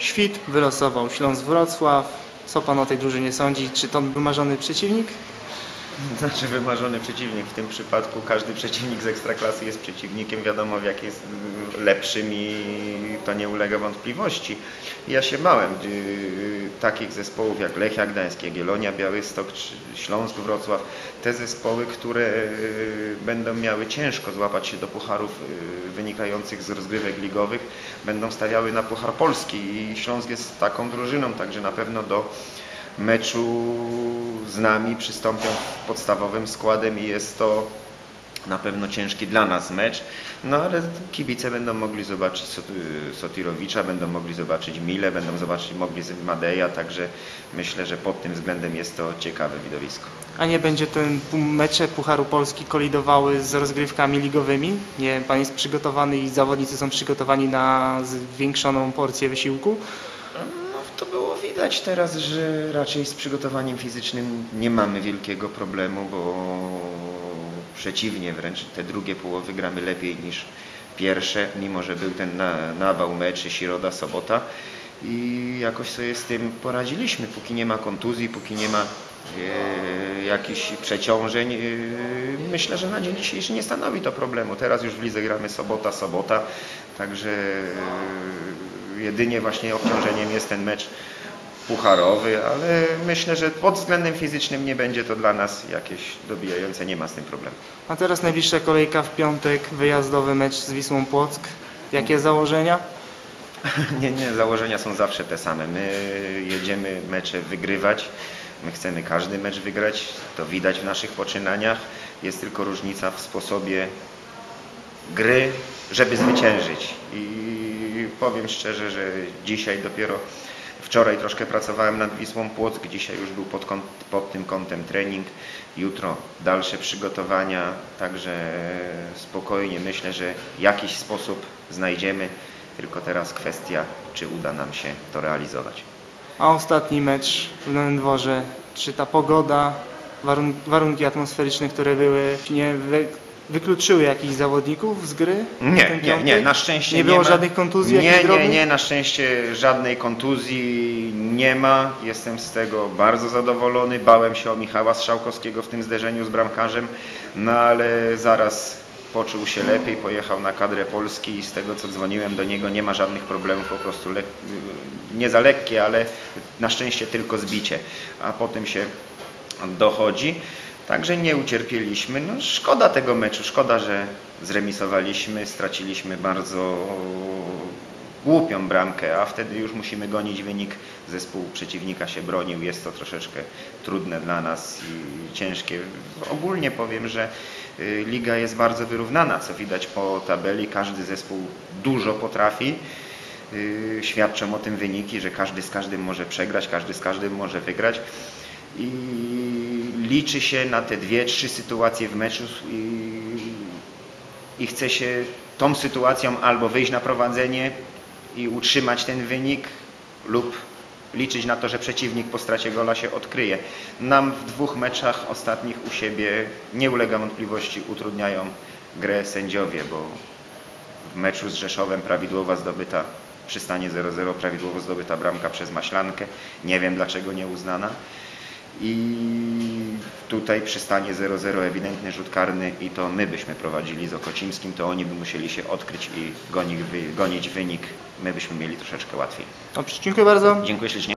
Świt wylosował Śląsk Wrocław. Co pan o tej drużynie sądzi? Czy to wymarzony przeciwnik? Znaczy wymarzony przeciwnik. W tym przypadku każdy przeciwnik z Ekstraklasy jest przeciwnikiem. Wiadomo w jak jest lepszym i to nie ulega wątpliwości. Ja się bałem y, takich zespołów jak Lechia Gdańsk, Jagiellonia Białystok Śląsk Wrocław. Te zespoły, które y, będą miały ciężko złapać się do pucharów y, wynikających z rozgrywek ligowych, będą stawiały na Puchar Polski i Śląsk jest taką drużyną, także na pewno do meczu z nami przystąpią podstawowym składem i jest to na pewno ciężki dla nas mecz, no ale kibice będą mogli zobaczyć Sot- Sotirowicza, będą mogli zobaczyć Mile, będą zobaczyć mogli Madeja, także myślę, że pod tym względem jest to ciekawe widowisko. A nie będzie ten mecze Pucharu Polski kolidowały z rozgrywkami ligowymi? Nie, pan jest przygotowany i zawodnicy są przygotowani na zwiększoną porcję wysiłku? To było widać teraz, że raczej z przygotowaniem fizycznym nie mamy wielkiego problemu, bo przeciwnie wręcz te drugie połowy gramy lepiej niż pierwsze, mimo że był ten na, nawał meczy środa, sobota i jakoś sobie z tym poradziliśmy, póki nie ma kontuzji, póki nie ma e, jakichś przeciążeń. E, myślę, że na dzień dzisiejszy nie stanowi to problemu. Teraz już w lidze gramy sobota, sobota, także e, jedynie właśnie obciążeniem jest ten mecz pucharowy, ale myślę, że pod względem fizycznym nie będzie to dla nas jakieś dobijające, nie ma z tym problemu. A teraz najbliższa kolejka w piątek, wyjazdowy mecz z Wisłą Płock. Jakie założenia? Nie, nie, założenia są zawsze te same. My jedziemy mecze wygrywać. My chcemy każdy mecz wygrać. To widać w naszych poczynaniach. Jest tylko różnica w sposobie gry, żeby zwyciężyć. I powiem szczerze, że dzisiaj dopiero wczoraj troszkę pracowałem nad Wisłą Płock, dzisiaj już był pod, kąt, pod tym kątem trening, jutro dalsze przygotowania, także spokojnie myślę, że jakiś sposób znajdziemy, tylko teraz kwestia, czy uda nam się to realizować. A ostatni mecz w Nowym Dworze. Czy ta pogoda, warun warunki atmosferyczne, które były, nie wykluczyły jakichś zawodników z gry? Nie, nie, nie, na szczęście Nie nie, było ma. żadnych kontuzji Nie, nie, nie, na szczęście żadnej kontuzji nie ma. Jestem z tego bardzo zadowolony. Bałem się o Michała Strzałkowskiego w tym zderzeniu z bramkarzem, no ale zaraz poczuł się lepiej, pojechał na kadrę Polski i z tego co dzwoniłem do niego nie ma żadnych problemów, po prostu lek- nie za lekkie, ale na szczęście tylko zbicie, a potem się dochodzi. Także nie ucierpieliśmy. No, szkoda tego meczu, szkoda, że zremisowaliśmy, straciliśmy bardzo głupią bramkę, a wtedy już musimy gonić wynik. Zespół przeciwnika się bronił, jest to troszeczkę trudne dla nas i ciężkie. Ogólnie powiem, że y, liga jest bardzo wyrównana, co widać po tabeli. Każdy zespół dużo potrafi. Y, Świadczą o tym wyniki, że każdy z każdym może przegrać, każdy z każdym może wygrać. I liczy się na te dwie, trzy sytuacje w meczu i, i chce się tą sytuacją albo wyjść na prowadzenie i utrzymać ten wynik lub liczyć na to, że przeciwnik po stracie gola się odkryje. Nam w dwóch meczach ostatnich u siebie nie ulega wątpliwości utrudniają grę sędziowie, bo w meczu z Rzeszowem prawidłowa zdobyta przy stanie 0-0 prawidłowo zdobyta bramka przez Maślankę. Nie wiem dlaczego nie uznana. I tutaj przy stanie 0-0 ewidentny rzut karny i to my byśmy prowadzili z Okocimskim, to oni by musieli się odkryć i gonić, gonić wynik. My byśmy mieli troszeczkę łatwiej. Dobrze, dziękuję bardzo. Dziękuję ślicznie.